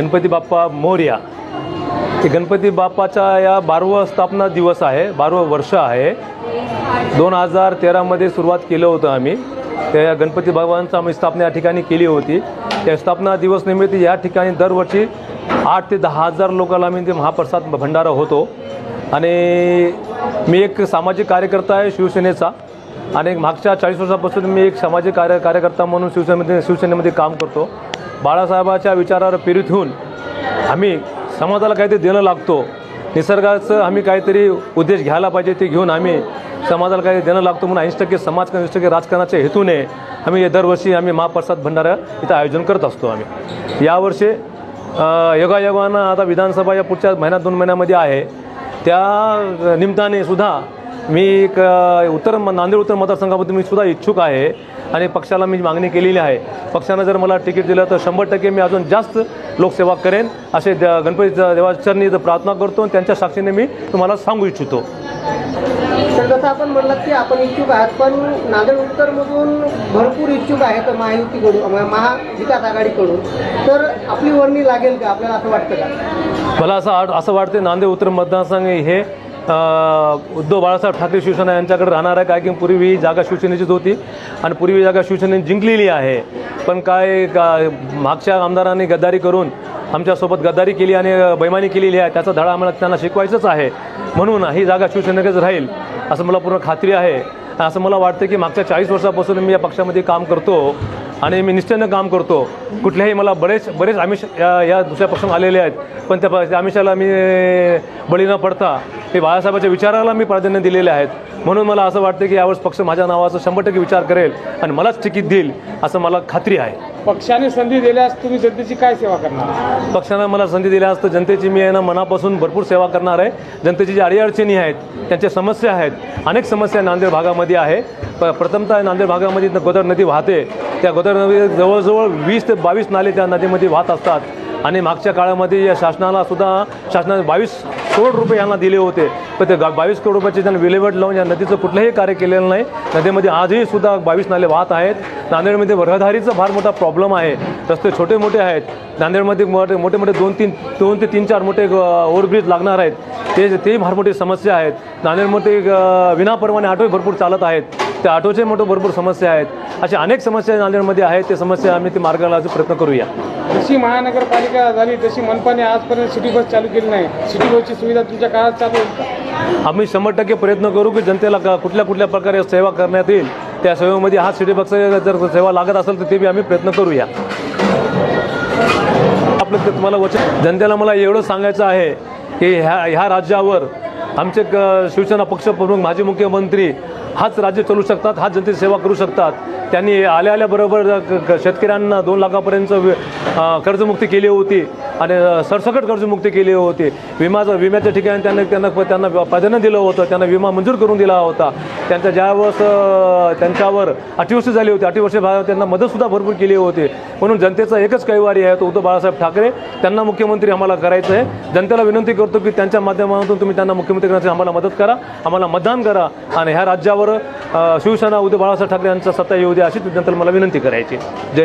गणपती बाप्पा मोर्या. ते गणपती बाप्पाचा या बारवं स्थापना दिवस आहे बारवं वर्ष आहे. दोन हजार तेरामध्ये सुरुवात केलं होतं आम्ही. त्या गणपती भगवानचा आम्ही स्थापना या ठिकाणी केली होती. त्या स्थापना दिवस निमित्त या ठिकाणी दरवर्षी आठ ते दहा हजार लोकांना आम्ही ते महाप्रसाद भंडारा होतो. आणि मी एक सामाजिक कार्यकर्ता आहे शिवसेनेचा. आणि मागच्या चाळीस वर्षापासून मी एक सामाजिक कार्य कार्यकर्ता म्हणून शिवसेनेमध्ये शिवसेनेमध्ये काम करतो. बाळासाहेबाच्या विचारावर प्रेरित होऊन आम्ही समाजाला काहीतरी देणं लागतो. निसर्गाचं आम्ही काहीतरी उद्देश घ्यायला पाहिजे ते घेऊन आम्ही समाजाला काही देणं लागतो म्हणून ऐंशी टक्के समाज ऐंशी टक्के राजकारणाच्या हेतूने आम्ही दरवर्षी आम्ही महाप्रसाद भंडारा इथं आयोजन करत असतो आम्ही. यावर्षी योगायोगानं आता विधानसभा या पुढच्या महिन्यात दोन महिन्यामध्ये आहे. त्या निमित्ताने सुद्धा मी एक उत्तर नांदेड उत्तर मतदारसंघामध्ये मी सुद्धा इच्छुक आहे. आणि पक्षाला मी मागणी केलेली आहे. पक्षानं जर मला तिकीट दिलं तर शंभर टक्के मी अजून जास्त लोकसेवा करेन असे गणपती देवाचरणी प्रार्थना करतो आणि त्यांच्या साक्षीने मी तुम्हाला सांगू इच्छितो. जसं आपण म्हणलात की आपण इच्छुक आहात पण नांदेड उत्तरमधून भरपूर इच्छुक आहेत महायुतीकडून म- महाविकास आघाडीकडून. तर आपली वर्णी लागेल का? आपल्याला असं वाटतं का? मला असं असं वाटते नांदेड उत्तर मतदारसंघ हे उद्धव बाळासाहेब ठाकरे शिवसेना यांच्याकडे राहणार आहे. काय की पूर्वी ही जागा शिवसेनेचीच होती आणि पूर्वी ही जागा शिवसेनेने जिंकलेली आहे. पण काय का मागच्या आमदारांनी गद्दारी करून आमच्यासोबत गद्दारी केली आणि बैमानी केलेली आहे. त्याचा धडा आम्हाला त्यांना शिकवायचंच आहे. म्हणून ही जागा शिवसेनेकच राहील असं मला पूर्ण खात्री आहे. असं मला वाटतं की मागच्या चाळीस वर्षापासून मी या पक्षामध्ये काम करतो. आणि मी निष्ठेनं काम करतो. कुठल्याही मला बरेच बरेच आमिष या या दुसऱ्या पक्षातून आलेले आहेत. पण त्या प- त्या आमिषाला मी बळी न पडता हे बाळासाहेबाच्या विचाराला मी प्राधान्य दिलेले आहेत. म्हणून मला असं वाटतं की यावेळेस पक्ष माझ्या नावाचा शंभर टक्के विचार करेल आणि मलाच तिकीट देईल असं मला खात्री आहे. पक्षाने संधी दिल्यास तुम्ही जनतेची काय सेवा करणार? पक्षानं मला संधी दिल्यास तर जनतेची मी आहे ना मनापासून भरपूर सेवा करणार आहे. जनतेची जी अडीअडचणी आहेत त्यांच्या समस्या आहेत अनेक समस्या नांदेड भागामध्ये आहे. प प्रथमतः नांदेड भागामध्ये इथं गोदावरी नदी वाहते. त्या गोदावरी नदी जवळजवळ वीस ते बावीस नाले त्या नदीमध्ये वाहत असतात. आणि मागच्या काळामध्ये या शासनाला सुद्धा शासनाने बावीस करोड रुपये यांना दिले होते. पण ते बावीस करोड रुपयाची त्यांना विल्हेवाट लावून या नदीचं कुठलंही कार्य केलेलं नाही नदीमध्ये आजही सुद्धा बावीस नाले वाहत आहेत. नांदेडमध्ये रहदारीचा फार मोठा प्रॉब्लेम आहे. रस्ते छोटे मोठे आहेत. नांदेडमध्ये मोठे मोठे मोठे दोन तीन दोन ते तीन चार मोठे ओव्हरब्रिज लागणार आहेत. ते तेही फार मोठी समस्या आहेत. नांदेडमध्ये विनापरवाने ऑटोही भरपूर चालत आहेत. त्या ऑटोचे मोठे भरपूर समस्या आहेत. अशा अनेक समस्या नांदेडमध्ये आहेत. ते समस्या आम्ही ती मार्गाला प्रयत्न करूया. जशी महानगरपालिका झाली तशी मनपाने आजपर्यंत सिटी बस चालू केली नाही. सिटी बसची सुविधा तुमच्या काळात चालू होईल आम्ही शंभर टक्के प्रयत्न करू की जनतेला का कुठल्या कुठल्या प्रकारे सेवा करण्यात येईल त्या सेवेमध्ये हा सिटी बक्स जर सेवा लागत असेल तर ते बी आम्ही प्रयत्न करूया. आपलं ते तुम्हाला वचन जनतेला मला एवढं सांगायचं आहे की ह्या ह्या राज्यावर आमचे क- शिवसेना पक्षप्रमुख माजी मुख्यमंत्री हाच राज्य चालू शकतात हाच जनतेची सेवा करू शकतात. त्यांनी आल्या आल्याबरोबर शेतकऱ्यांना दोन लाखापर्यंत कर्जमुक्ती केली होती आणि सरसकट कर्जमुक्ती केली होती. विमाचं विम्याच्या ठिकाणी त्यांना त्यांना त्यांना प्राधान्य दिलं होतं त्यांना विमा मंजूर करून दिला होता. त्यांच्या ज्यावेळेस त्यांच्यावर अतिवृष्टी झाली होती अतिवृष्टी भागात त्यांना मदतसुद्धा भरपूर केली होती. म्हणून जनतेचा एकच कैवारी आहे तो उद्धव बाळासाहेब ठाकरे. त्यांना मुख्यमंत्री आम्हाला करायचं आहे. जनतेला विनंती करतो की त्यांच्या माध्यमातून तुम्ही त्यांना मुख्यमंत्री करण्यासाठी आम्हाला मदत करा आम्हाला मतदान करा आणि ह्या राज्यावर शिवसेना उद्या बाळासाहेब ठाकरे यांचा सत्ता येऊ द्या अशी त्यानंतर मला विनंती करायची. जय